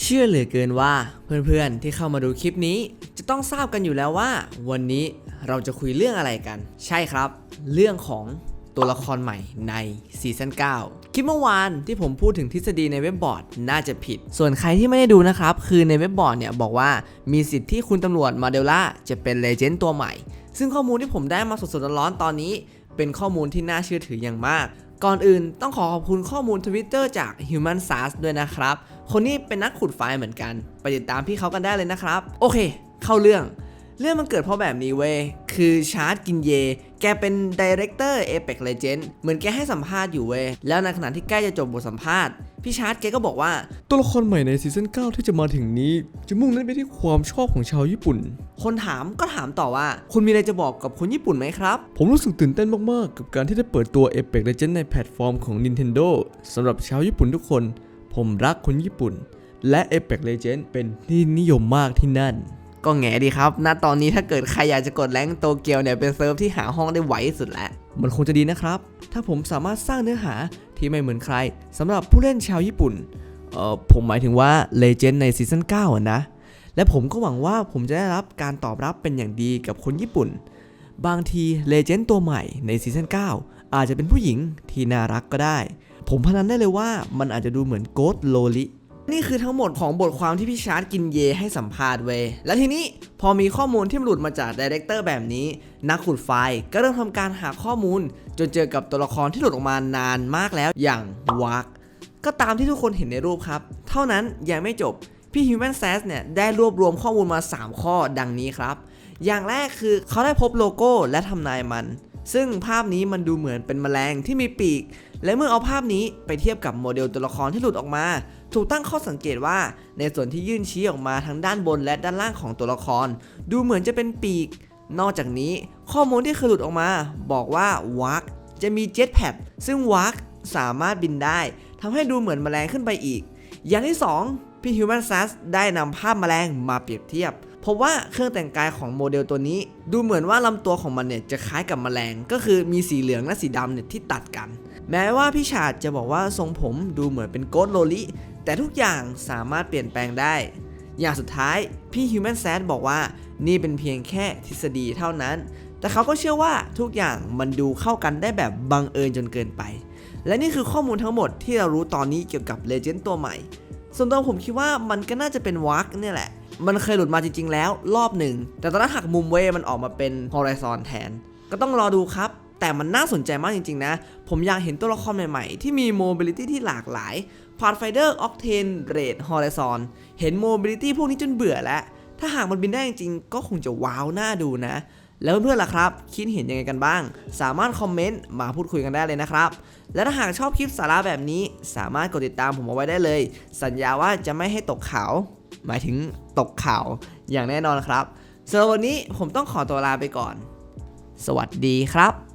เชื่อเหลือเกินว่าเพื่อนๆที่เข้ามาดูคลิปนี้ จะต้องทราบกันอยู่แล้วว่า วันนี้เราจะคุยเรื่องอะไรกัน ใช่ครับ เรื่องของตัวละครใหม่ในซีซั่น9คลิปเมื่อวานที่ผมพูดถึงทฤษฎีในเว็บบอร์ดน่าจะผิด ส่วนใครที่ไม่ได้ดูนะครับ คือในเว็บบอร์ดเนี่ยบอกว่ามีสิทธิ์ที่คุณตำรวจมาเดล่าจะเป็นเลเจนด์ตัวใหม่ ซึ่งข้อมูลที่ผมได้มาสดๆร้อนๆตอนนี้ เป็นข้อมูลที่น่าเชื่อถืออย่างมาก ก่อนอื่นต้องขอขอบคุณข้อมูล Twitter จาก Human s a s ด้วยนะครับ คนนี้เป็นนักขุดไฟล์เหมือนกัน ไปติดตามพี่เขากันได้เลยนะครับ โอเค เข้าเรื่อง เรื่องมันเกิดเพราะแบบนี้เว้ย คือชาร์ตกินเย แกเป็นดีเรคเตอร์ Apex Legend เหมือนแกให้สัมภาษณ์อยู่เว้ย แล้วในขณะที่ใกล้จะจบบทสัมภาษณ์ พี่ชาร์ตแกก็บอกว่า ตัวละครใหม่ในซีซั่น9ที่จะมาถึงนี้ จะมุ่งเน้นไปที่ความชอบของชาวญี่ปุ่น คนถามก็ถามต่อว่า คุณมีอะไรจะบอกกับคนญี่ปุ่นไหมครับ ผมรู้สึกตื่นเต้นมาก ๆ กับการที่ได้เปิดตัว Apex Legends ในแพลตฟอร์มของ Nintendo สำหรับชาวญี่ปุ่นทุกคน ผมรักคนญี่ปุ่น และ Apex Legends เป็นที่นิยมมากที่นั่นก็แง่ดีครับ ณ ตอนนี้ถ้าเกิดใครอยากจะกดแรงค์โตเกียวเนี่ยเป็นเซิร์ฟที่หาห้องได้ไวที่สุดแล้ว มันคงจะดีนะครับ ถ้าผมสามารถสร้างเนื้อหาที่ไม่เหมือนใครสำหรับผู้เล่นชาวญี่ปุ่นเอ่อผมหมายถึงว่า Legend ในซีซั่น9นะ และผมก็หวังว่าผมจะได้รับการตอบรับเป็นอย่างดีกับคนญี่ปุ่น บางที Legend ตัวใหม่ในซีซั่น9อาจจะเป็นผู้หญิงที่น่ารักก็ได้ ผมพนันได้เลยว่ามันอาจจะดูเหมือนโกดโลลิ นี่คือทั้งหมดของบทความที่พี่ชาร์ตกินเยให้สัมภาษณ์เว้ยแล้วทีนี้พอมีข้อมูลที่มหลุดมาจากดีเรคเตอร์แบบนี้ นักขุดไฟล์ก็เริ่มทำการหาข้อมูล จนเจอกับตัวละครที่หลุดออกมานานมากแล้วอย่างวากก็ตามที่ทุกคนเห็นในรูปครับ เท่านั้นยังไม่จบพี่ Human s a s เนี่ยได้รวบรวมข้อมูลมา 3 ข้อดังนี้ครับ อย่างแรกคือเขาได้พบโลโก้และทำนายมัน ซึ่งภาพนี้มันดูเหมือนเป็นแมลงที่มีปีก และเมื่อเอาภาพนี้ไปเทียบกับโมเดลตัวละครที่หลุดออกมา ถูกตั้งข้อสังเกตว่า ในส่วนที่ยื่นชี้ออกมาทั้งด้านบนและด้านล่างของตัวละคร ดูเหมือนจะเป็นปีก นอกจากนี้ข้อมูลที่เคยหลุดออกมา บอกว่าวักจะมีเจ็ตแพดซึ่งวักสามารถบินได้ทำให้ดูเหมือนแมลงขึ้นไปอีก อย่างที่ 2 พี่ Human s a s ได้นำภาพแมลงมาเปรียบเทียบ พบว่าเครื่องแต่งกายของโมเดลตัวนี้ ดูเหมือนว่าลำตัวของมันเนี่ยจะคล้ายกับแมลง ก็คือมีสีเหลืองและสีดำเนี่ยที่ตัดกัน แม้ว่าพี่ชาดจะบอกว่าทรงผมดูเหมือนเป็นโกดโลลิแต่ทุกอย่างสามารถเปลี่ยนแปลงได้ อย่างสุดท้ายพี่ Human s a s บอกว่านี่เป็นเพียงแค่ทฤษฎีเท่านั้น แต่เขาก็เชื่อว่าทุกอย่างมันดูเข้ากันได้แบบบังเอิญจนเกินไป และนี่คือข้อมูลทั้งหมดที่เรารู้ตอนนี้เกี่ยวกับเลเจนด์ตัวใหม่ ส่วนตัวผมคิดว่ามันก็น่าจะเป็นวักเนี่ยแหละ มันเคยหลุดมาจริง ๆ แล้วรอบหนึ่ง แต่ตอนนั้นหักมุมเว้ยมันออกมาเป็น Horizon แทน ก็ต้องรอดูครับ แต่มันน่าสนใจมากจริง ๆ นะ ผมอยากเห็นตัวละครใหม่ ๆ ที่มี mobility ที่หลากหลาย Pathfinder Octane Raid Horizon เห็น mobility พวกนี้จนเบื่อแล้ว ถ้าหากมันบินได้จริงๆก็คงจะว้าวน่าดูนะแล้วเพื่อนๆล่ะครับ คิดเห็นยังไงกันบ้าง สามารถคอมเมนต์มาพูดคุยกันได้เลยนะครับ และถ้าหากชอบคลิปสาระแบบนี้ สามารถกดติดตามผมเอาไว้ได้เลย สัญญาว่าจะไม่ให้ตกเขา หมายถึงตกข่าวอย่างแน่นอนครับสำหรับวันนี้ผมต้องขอตัวลาไปก่อน สวัสดีครับ